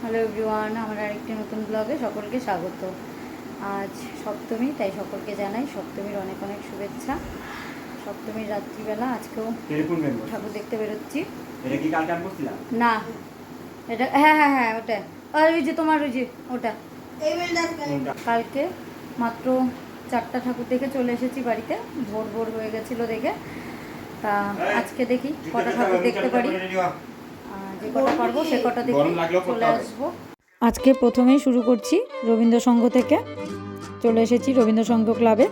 Hello everyone আমার আরেকটি নতুন ব্লগে সকলকে স্বাগত। আজ সপ্তমী তাই সকলকে জানাই সপ্তমীর অনেক অনেক শুভেচ্ছা। সপ্তমীর রাত্রিবেলা আজকেও ঠাকুর দেখতে বেরোচ্ছি। এটা কি কালকে আমি করছিলাম? না এটা হ্যাঁ হ্যাঁ হ্যাঁ ওটা। আর ওই যে তোমার ওই যে ওটা। কালকে। মাত্র চারটা ঠাকুর দেখে চলে এসেছি বাড়িতে। ভোর ভোর হয়ে গেছিল দেখে। তা আজকে দেখি কটা ঠাকুর দেখতে পারি। যে কটা পারব সে কটা দেখে গরম লাগলেও করতে চলে আসব। আজকে প্রথমেই শুরু করছি রবীন্দ্রসংঘ থেকে। চলে এসেছি রবীন্দ্রসংঘ ক্লাবে।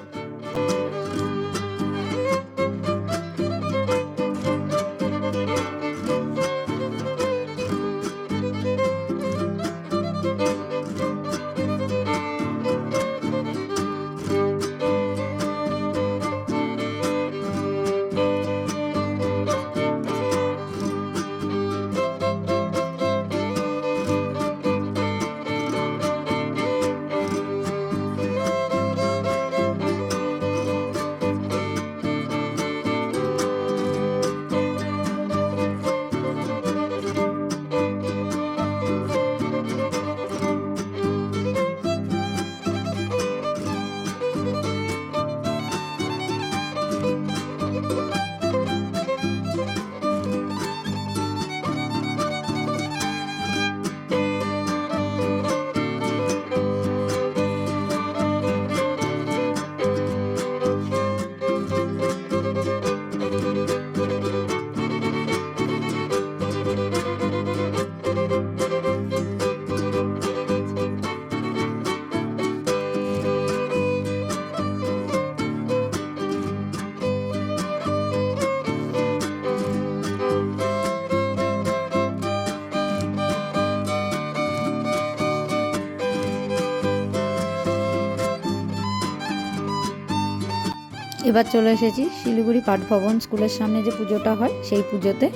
এবার চলে এসেছি শিলিগুড়ি পাঠভবন স্কুলের সামনে যে পুজোটা হয়, সেই পুজোতে।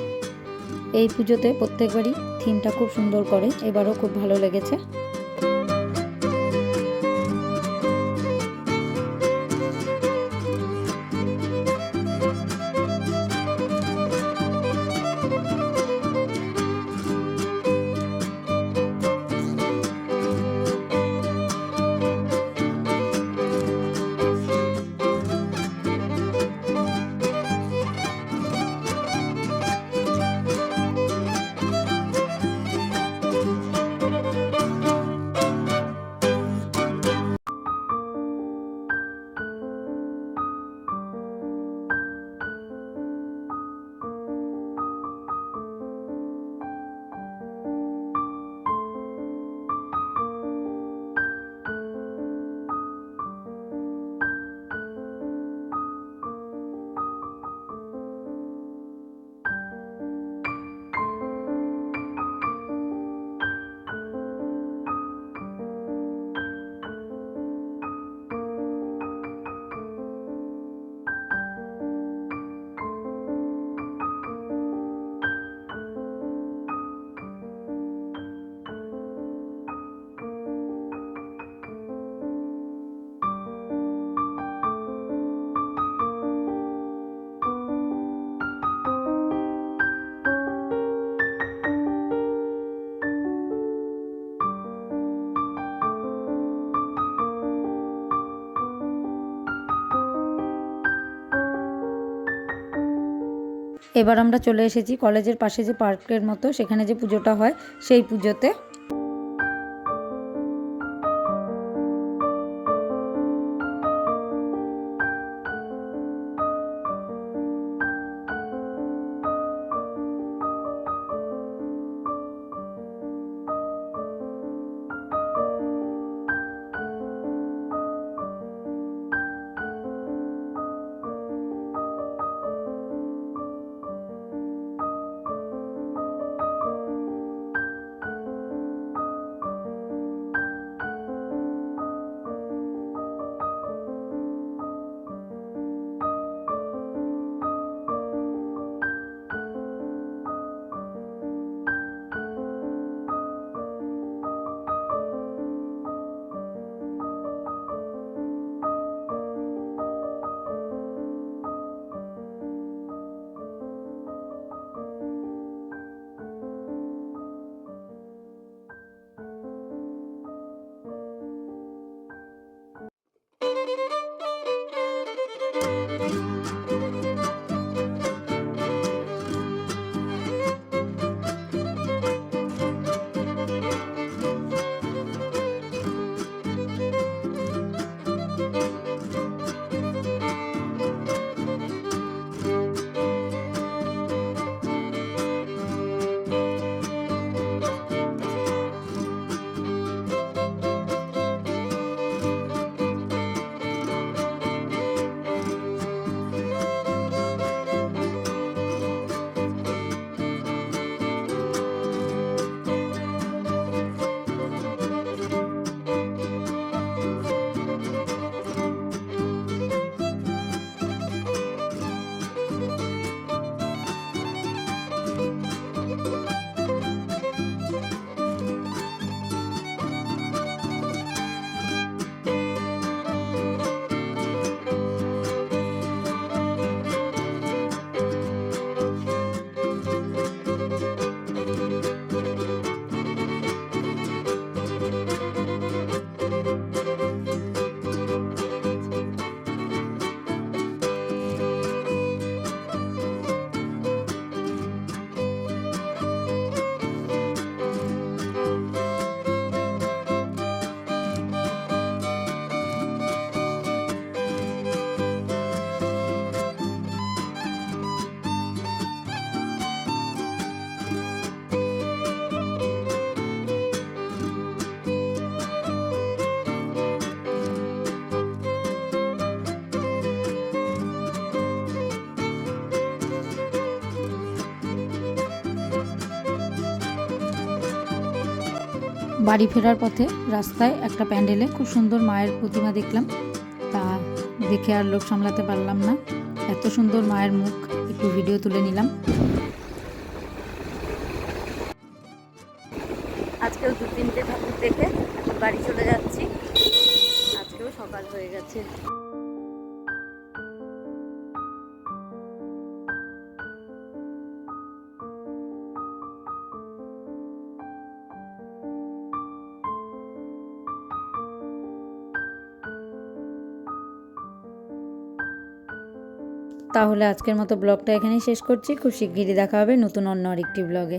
এই পুজোতে প্রত্যেকবারই থিমটা খুব সুন্দর করে, এবারও খুব ভালো লেগেছে। এবার আমরা চলে এসেছি কলেজের পাশে যে পার্কের মতো, সেখানে যে পুজোটা হয়, সেই পুজোতে। বাড়ি ফেরার পথে রাস্তায় একটা প্যান্ডেলে খুব সুন্দর মায়ের প্রতিমা দেখলাম। তা দেখে আর লোক সামলাতে পারলাম না। এত সুন্দর মায়ের মুখ, একটু ভিডিও তুলে নিলাম। আজকেও দু তিনটে ঠাকুর দেখে বাড়ি চলে যাচ্ছি। আজকেও সকাল হয়ে গেছে। তাহলে আজকের মতো ব্লগটা এখানেই শেষ করছি। খুব শিগগিরই দেখা হবে নতুন অন্য আরেকটি ব্লগে।